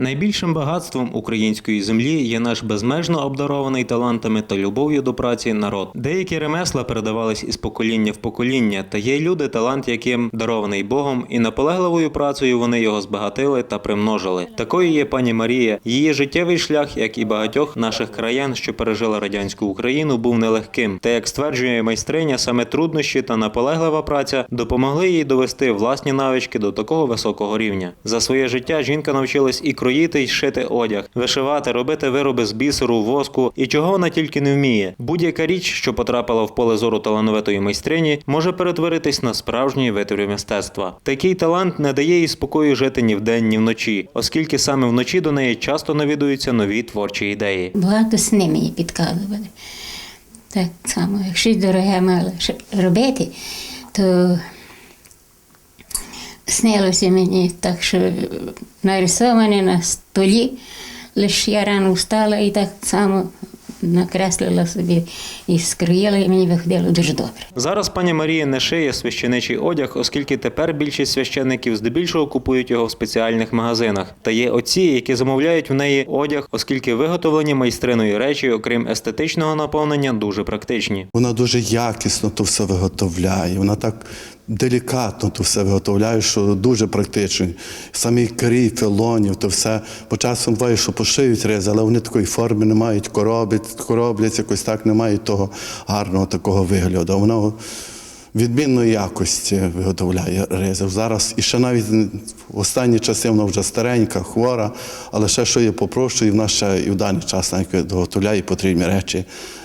Найбільшим багатством української землі є наш безмежно обдарований талантами та любов'ю до праці народ. Деякі ремесла передавались із покоління в покоління, та є люди, талант яким дарований Богом, і наполегливою працею вони його збагатили та примножили. Такою є пані Марія. Її життєвий шлях, як і багатьох наших краян, що пережили радянську Україну, був нелегким. Та як стверджує майстриня, саме труднощі та наполеглива праця допомогли їй довести власні навички до такого високого рівня. За своє життя жінка навчилась і кроїти, і шити одяг, вишивати, робити вироби з бісеру, воску і чого вона тільки не вміє. Будь-яка річ, що потрапила в поле зору талановитої майстрині, може перетворитись на справжній витвір мистецтва. Такий талант не дає їй спокою жити ні вдень, ні вночі, оскільки саме вночі до неї часто навідуються нові творчі ідеї. Багато сни мені підказували. Так само, як щось дороге мало ш- робити, то снилося мені так, що нарисоване на столі, лише я рано встала і так само накреслила собі і скроїла, і мені виходило дуже добре. Зараз пані Марія не шиє священичий одяг, оскільки тепер більшість священників здебільшого купують його в спеціальних магазинах. Та є отці, які замовляють в неї одяг, оскільки виготовлені майстриною речі, окрім естетичного наповнення, дуже практичні. Вона дуже якісно то все виготовляє. Вона так делікатно то все виготовляє, що дуже практично. Самі крій, фелонів, то все. По часом буває, що пошиють ризи, але вони такої форми не мають, короблять, короблять якось так, не мають того гарного такого вигляду. Вона відмінної якості виготовляє ризи. Зараз і ще навіть в останні часи вона вже старенька, хвора, але ще що є попрошу, і в нас ще і в даний час навіть виготовляє потрібні речі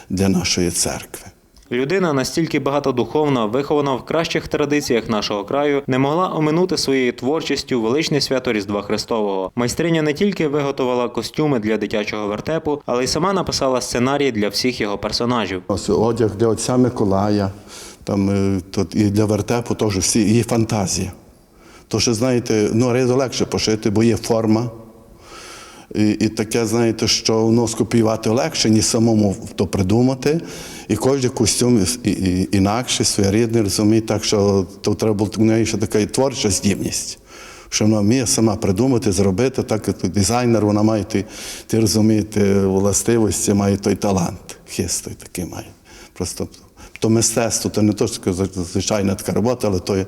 для нашої церкви. Людина настільки багатодуховна, вихована в кращих традиціях нашого краю, не могла оминути своєю творчістю величне свято Різдва Христового. Майстриня не тільки виготовила костюми для дитячого вертепу, але й сама написала сценарії для всіх його персонажів. Ось одяг для отця Миколая, там, е, і для вертепу теж всі, її фантазія. То, що, знаєте, ну, легше пошити, бо є форма. І, і таке, знаєте, що воно скопіювати легше, ніж самому то придумати. І кожен костюм і, і, інакший, своєрідний, розумієте, так що то треба було у неї ще така творча здібність. Що вона вміє сама придумати, зробити, так як дизайнер, вона має ті, ті розумієте, властивості, має той талант, хист той такий має. Просто то мистецтво, то не то, що звичайна така робота, але то є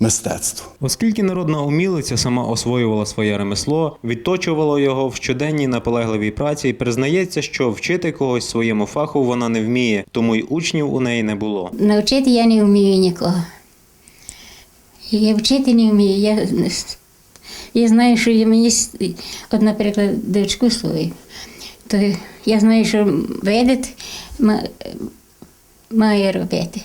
мистецтво. Оскільки народна умілиця сама освоювала своє ремесло, відточувала його в щоденній наполегливій праці, і признається, що вчити когось своєму фаху вона не вміє, тому й учнів у неї не було. Навчити я не вмію нікого. Я вчити не вмію. Я, я знаю, що я мені, от, наприклад, дочку свою, то я знаю, що видить має робити.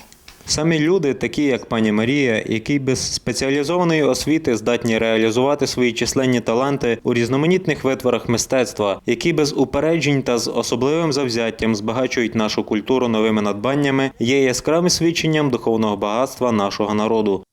Самі люди, такі як пані Марія, які без спеціалізованої освіти здатні реалізувати свої численні таланти у різноманітних витворах мистецтва, які без упереджень та з особливим завзяттям збагачують нашу культуру новими надбаннями, є яскравим свідченням духовного багатства нашого народу.